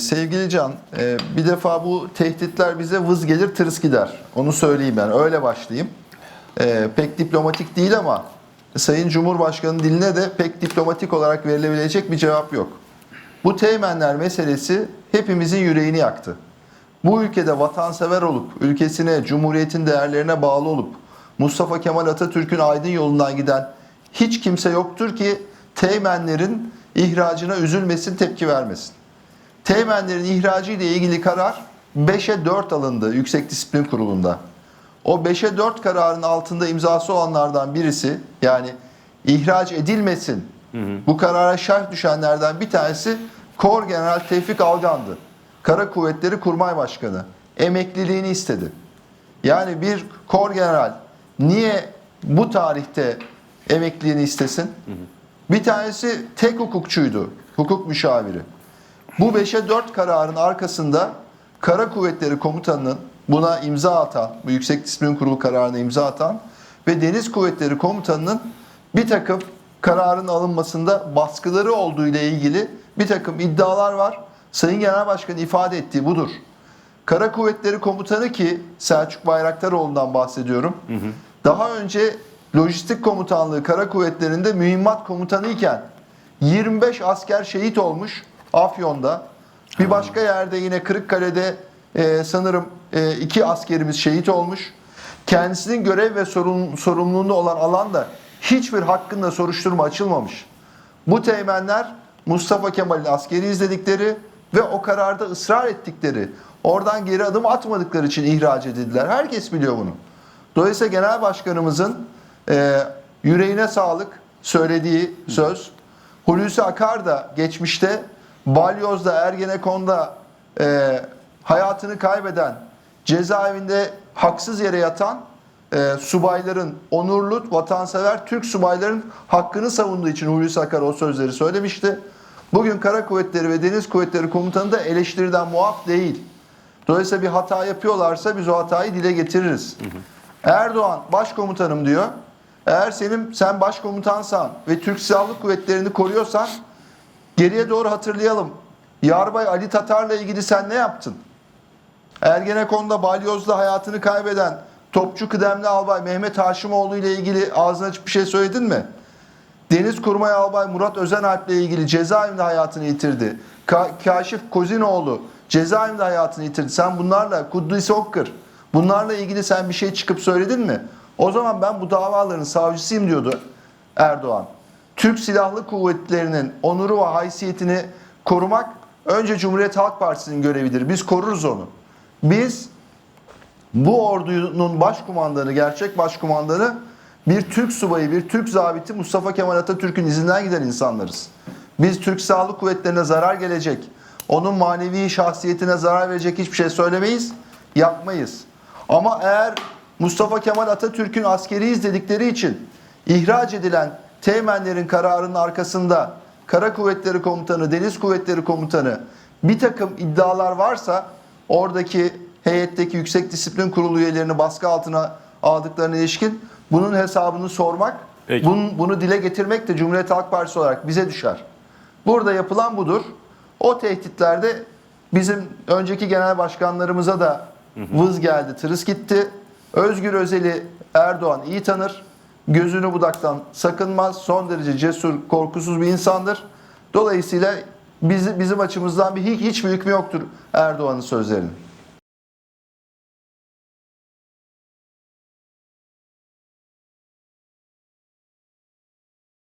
sevgili Can, e, bir defa bu tehditler bize vız gelir tırıs gider. Onu söyleyeyim ben, öyle başlayayım. E, pek diplomatik değil ama Sayın Cumhurbaşkanı'nın diline de pek diplomatik olarak verilebilecek bir cevap yok. Bu teğmenler meselesi hepimizin yüreğini yaktı. Bu ülkede vatansever olup, ülkesine, cumhuriyetin değerlerine bağlı olup, Mustafa Kemal Atatürk'ün aydın yolundan giden hiç kimse yoktur ki teğmenlerin ihracına üzülmesin, tepki vermesin. Teğmenlerin ihracı ile ilgili karar 5'e 4 alındı Yüksek Disiplin Kurulu'nda. O 5'e 4 kararın altında imzası olanlardan birisi yani ihraç edilmesin bu karara şerh düşenlerden bir tanesi Kor General Tevfik Algan'dı. Kara Kuvvetleri Kurmay Başkanı. Emekliliğini istedi. Yani bir Kor General niye bu tarihte emekliliğini istesin? Bir tanesi tek hukukçuydu. Hukuk müşaviri. Bu 5'e 4 kararın arkasında Kara Kuvvetleri Komutanı'nın buna imza atan, bu Yüksek Disiplin Kurulu kararına imza atan ve Deniz Kuvvetleri Komutanı'nın bir takım kararın alınmasında baskıları olduğu ile ilgili bir takım iddialar var. Sayın Genel Başkan ifade ettiği budur. Kara Kuvvetleri Komutanı ki Selçuk Bayraktaroğlu'ndan bahsediyorum. Daha önce Lojistik Komutanlığı Kara Kuvvetleri'nde mühimmat komutanı iken 25 asker şehit olmuş Afyon'da. Bir başka yerde yine Kırıkkale'de e, sanırım e, iki askerimiz şehit olmuş. Kendisinin görev ve sorun, sorumluluğunda olan alanda hiçbir hakkında soruşturma açılmamış. Bu teğmenler Mustafa Kemal'in askeri izledikleri ve o kararda ısrar ettikleri, oradan geri adım atmadıkları için ihraç edildiler. Herkes biliyor bunu. Dolayısıyla Genel Başkanımızın e, yüreğine sağlık söylediği söz. Hulusi Akar da geçmişte Balyoz'da, Ergenekon'da e, hayatını kaybeden, cezaevinde haksız yere yatan e, subayların, onurlu, vatansever Türk subayların hakkını savunduğu için Hulusi Akar o sözleri söylemişti. Bugün Kara Kuvvetleri ve Deniz Kuvvetleri Komutanı da eleştiriden muaf değil. Dolayısıyla bir hata yapıyorlarsa biz o hatayı dile getiririz. Erdoğan başkomutanım diyor. Eğer senin sen başkomutansan ve Türk Silahlı Kuvvetleri'ni koruyorsan geriye doğru hatırlayalım. Yarbay Ali Tatar'la ilgili sen ne yaptın? Ergenekon'da Balyoz'da hayatını kaybeden topçu kıdemli albay Mehmet Haşimoğlu ile ilgili ağzına açıp bir şey söyledin mi? Deniz Kurmay Albay Murat Özenalp ile ilgili cezaevinde hayatını yitirdi. Ka- Kaşif Kozinoğlu cezaevinde hayatını yitirdi. Sen bunlarla Kudüs Okkır bunlarla ilgili sen bir şey çıkıp söyledin mi? O zaman ben bu davaların savcısıyım diyordu Erdoğan. Türk Silahlı Kuvvetleri'nin onuru ve haysiyetini korumak önce Cumhuriyet Halk Partisi'nin görevidir. Biz koruruz onu. Biz bu ordunun başkumandanı, gerçek başkumandanı bir Türk subayı, bir Türk zabiti Mustafa Kemal Atatürk'ün izinden giden insanlarız. Biz Türk Silahlı Kuvvetlerine zarar gelecek, onun manevi şahsiyetine zarar verecek hiçbir şey söylemeyiz, yapmayız. Ama eğer Mustafa Kemal Atatürk'ün askeri izledikleri için ihraç edilen teğmenlerin kararının arkasında Kara Kuvvetleri Komutanı, Deniz Kuvvetleri Komutanı bir takım iddialar varsa oradaki heyetteki Yüksek Disiplin Kurulu üyelerini baskı altına aldıklarına ilişkin bunun hesabını sormak, Peki. bunun, bunu dile getirmek de Cumhuriyet Halk Partisi olarak bize düşer. Burada yapılan budur. O tehditlerde bizim önceki genel başkanlarımıza da vız geldi, tırıs gitti. Özgür Özel'i Erdoğan iyi tanır. Gözünü budaktan sakınmaz. Son derece cesur, korkusuz bir insandır. Dolayısıyla biz, bizim açımızdan bir hiç, hiçbir hükmü yoktur Erdoğan'ın sözlerinin.